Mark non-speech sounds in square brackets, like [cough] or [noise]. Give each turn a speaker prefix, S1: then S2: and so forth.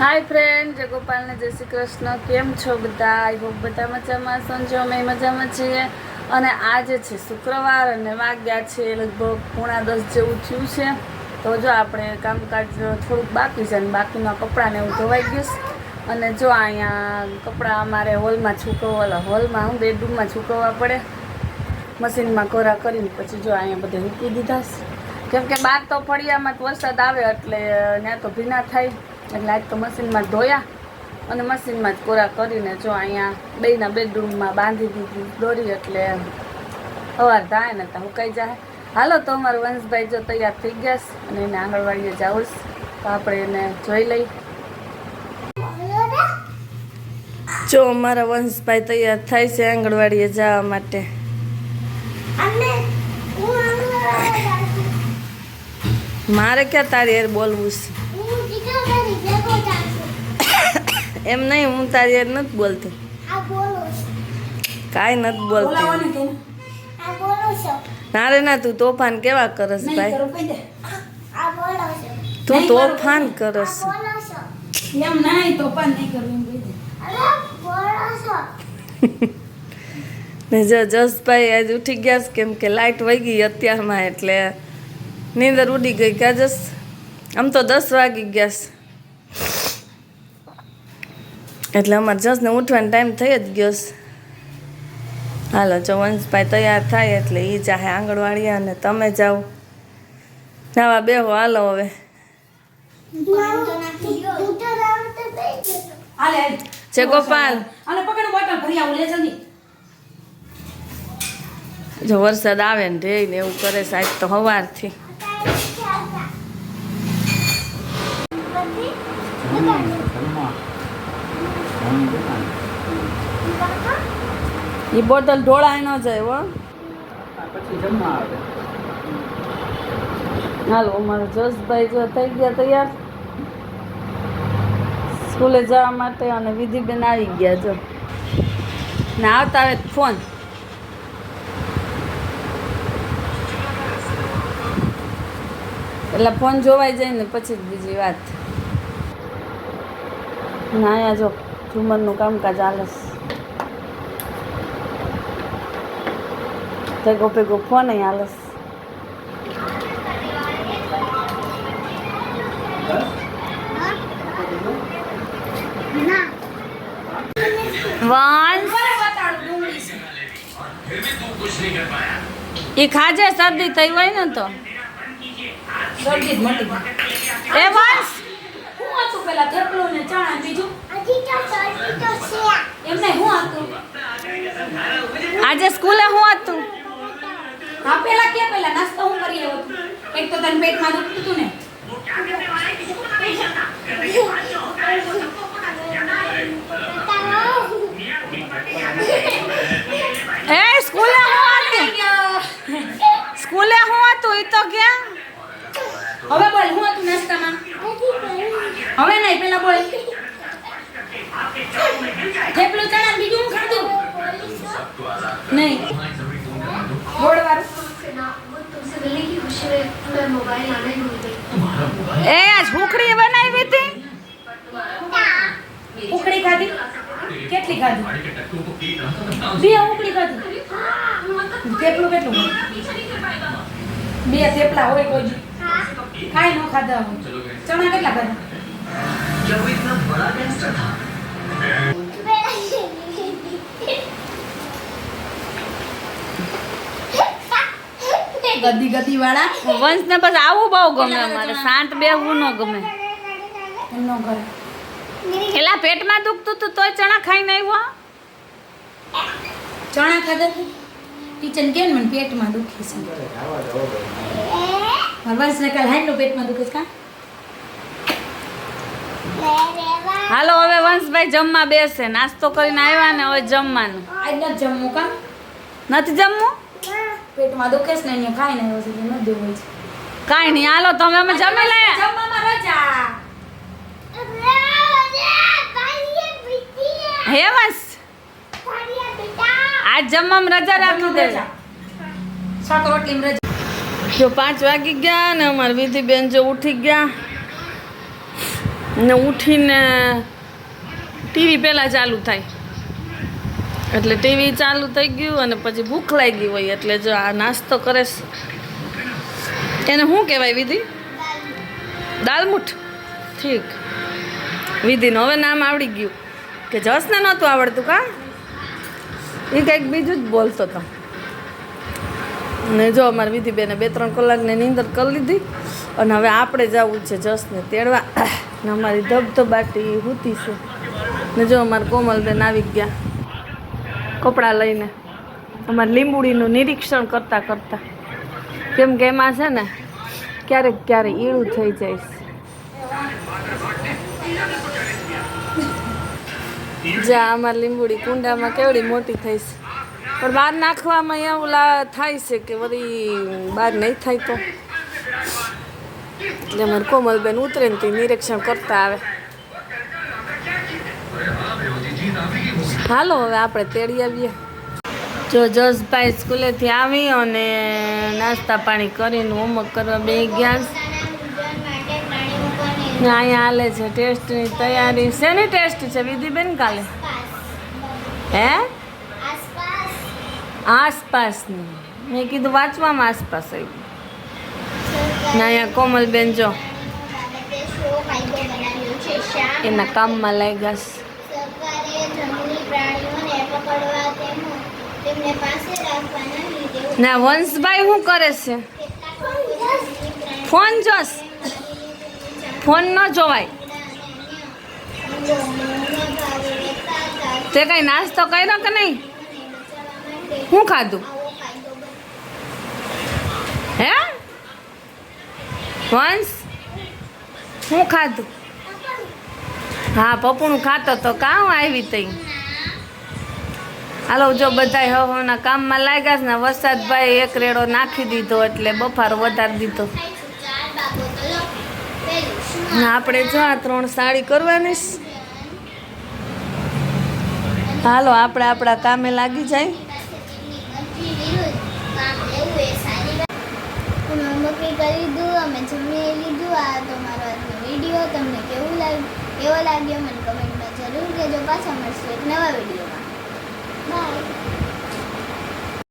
S1: હાય friend જય ગોપાલને જય શ્રી કૃષ્ણ. કેમ છો બધા? આઈ હોપ બધા મજામાં સંજો અમે મજામાં છીએ. અને આજે છે શુક્રવાર અને વાગ્યા છે લગભગ પોણા દસ જેવું થયું છે. તો જો આપણે કામકાજ થોડુંક બાકી છે અને બાકીના કપડાને એવું ધોવાઈ ગયું અને જો અહીંયા કપડાં અમારે હોલમાં છૂકવવા હોલમાં હું બેડરૂમમાં છૂકવવા પડે. મશીનમાં કોરા કરીને પછી જો અહીંયા બધે મૂકી દીધા છે. કેમ કે બહાર તો ફળિયામાં વરસાદ આવે એટલે ત્યાં તો ભીના થાય. એટલે આજ તો મશીનમાં ધોયા અને મશીનમાં જ કોરા કરીને જો અહીંયા બેયના બેડરૂમમાં બાંધી દીધી દોરી એટલે સવાર થાય ને તો હુકાઈ જાય. હાલો તો અમારો વંશભાઈ જો તૈયાર થઈ ગયા અને એને આંગણવાડીએ જાવું તો આપણે એને જોઈ લઈ જો અમારા વંશભાઈ તૈયાર થાય છે આંગણવાડીએ જવા માટે. મારે ક્યાં તારી બોલવું છે? એમ નહીં હું તારી નથી બોલતી. કાંઈ નથી બોલતી. ના. રે ના તું તોફાન કેવા કરસ ભાઈ? તું તોફાન કરસ.
S2: એમ નહીં તો નહીં કરવું એમ કહી દે. [laughs]
S1: ને જો જસભાઈ આજ ઉઠી ગયા છે કેમ કે લાઇટ વહી ગઈ અત્યારમાં એટલે નીંદર ઉડી ગઈ ક્યાં જસ? આમ તો દસ વાગી ગયા છે એટલે અમારે જસને ઉઠવાનો ટાઈમ થઈ જ ગયો છે. હાલો જો વંશભાઈ તૈયાર થાય એટલે એ ચાહે આંગણવાડી અને તમે જાઓ. નાવા બેહો હાલો હવે.
S2: હાલે. હાલે.
S1: ગોપાલ. જો વરસાદ આવે ને રે ને એવું કરે સાહેબ તો સવારથી એ બોટલ ઢોળાય ન જાય હો.
S3: પછી જમવા આવે.
S1: હાલો અમારો જસભાઈ જો થઈ ગયા તૈયાર. સ્કૂલે જવા માટે અને વિધિબેન આવી ગયા જો. ને આવતા આવે ફોન. એટલે ફોન જોવાઈ જાય ને પછી જ બીજી વાત. ના આયા જો ઝુમરનું કામકાજ છે. વંશ
S2: બરાબર બતાડું ડુંગળી છે
S1: એ ખાજે શરદી થઈ હોય ને તો. એ વાંસ
S2: હું હતું પેલા થેપલું ને ચણા બીજું? એમ નહીં હું હતું
S1: આજે સ્કૂલે હું હતું
S2: હા, પેલા કે, પેલા નાસ્તો હું કરી આવ્યો એક તો તને પેટમાં દુખતું હતું ને. ખાધી. બે ઉકળી ખાધી. થેપલું કેટલું બે થેપલા હોય કોઈ. કાંઈ ન ખાધા હોય. ચણા કેટલા ખાધા? ગદી ગદી વાળા
S1: વંશને પછી આવું બહુ ગમે અમારે. શાંત બેહવું ન ગમે.
S2: ન ઘર.
S1: એલા પેટમાં દુખતું તું તોય ચણા ખાઈને આવ્યો?
S2: ચણા ખાધા ટીચર કે મને પેટમાં દુખે છે. હરવાસ ને કાલ હાઈલો પેટમાં દુખે છે કા?
S1: હાલો હવે વંશભાઈ જમવા બેસે. નાસ્તો કરીને આવ્યા ને હવે જમવાનું.
S2: આજ નથી જમવું કા?
S1: નથી જમવું?
S2: પેટમાં દુખે છે ને અહીંયા ખાઈને આવ્યો છે નથી દેવું છે.
S1: કાંઈ નહીં હાલો તમે અમે જમી લઈએ
S2: જમવામાં રજા.
S1: હે વંશ આજ જમવામાં રજા રાખી દે.
S2: શાક રોટલી રજા.
S1: જો પાંચ વાગી ગયા ને અમારી વિધિ બેન જો ઉઠી ગયા ને ઉઠીને ટીવી પહેલાં ચાલુ થાય. એટલે ટીવી ચાલુ થઈ ગયું અને પછી ભૂખ લાગી હોય એટલે જો આ નાસ્તો કરે એને શું કહેવાય વિધિ? દાલમુઠ ઠીક. વિધિનું હવે નામ આવડી ગયું. કે જસને નહોતું આવડતું કા? એ કંઈક બીજું જ બોલતો હતો ને જો અમારી વિધિબેને બે ત્રણ કલાકની નીંદર કરી લીધી અને હવે આપણે જવું છે જસને તેડવા. ને અમારી ધબધબાટી હૂતી છે. ને જો અમારે કોમલબેન આવી ગયા કપડાં લઈને. અમારે લીંબુડીનું નિરીક્ષણ કરતાં કરતાં. કેમ કે એમાં છે ને ક્યારેક ક્યારેક ઈળું થઈ જાય છે. જ્યાં અમારી લીંબુડી કુંડામાં કેવડી મોટી થઈ છે. પણ બહાર નાખવામાં એવું લા થાય છે કે વળી બહાર નહીં થાય તો. એટલે અમારે કોમલબેન ઉતરે ને તે નિરીક્ષણ કરતા આવે. હાલો, હવે આપણે તેડી આવીએ. જો જસભાઈ સ્કૂલેથી આવી અને નાસ્તા પાણી કરીને હોમવર્ક કરવા બે ગયા અહીંયા હાલે છે. ટેસ્ટની તૈયારી શેની ટેસ્ટ છે? વિધિબેન કાલે? હે? આસપાસની. મેં કીધું વાંચવામાં આસપાસ આવ્યું. ના અહીંયા કોમલબેન જો એના કામમાં લાગ્યા છે. ના વંશભાઈ શું કરે છે? ફોન જોશ. ફોન ન જોવાય. તે કઈ નાસ્તો કર્યો કે નહીં? શું ખાધું? હે? વંશ શું ખાધું? હા પપ્પુનું ખાતો તો કાં આવી તઈ? હાલો, જો બધા હવાના કામમાં લાગ્યા છે ને વરસાદભાઈ એક રેડો નાખી દીધો એટલે બફારો વધારી દીધો. ને આપણે જો આ ત્રણ સાડી કરવાની હાલો, આપણે આપણા કામે લાગી જાય.
S4: નોકરી કરી દીધું, અમે જમી લીધું. આ તો મારો આજનો વીડિયો, તમને કેવું લાગ્યું કેવો લાગ્યો મને કમેન્ટમાં જરૂર કહેજો. પાછા મળશું એક નવા વિડીયોમાં. બાય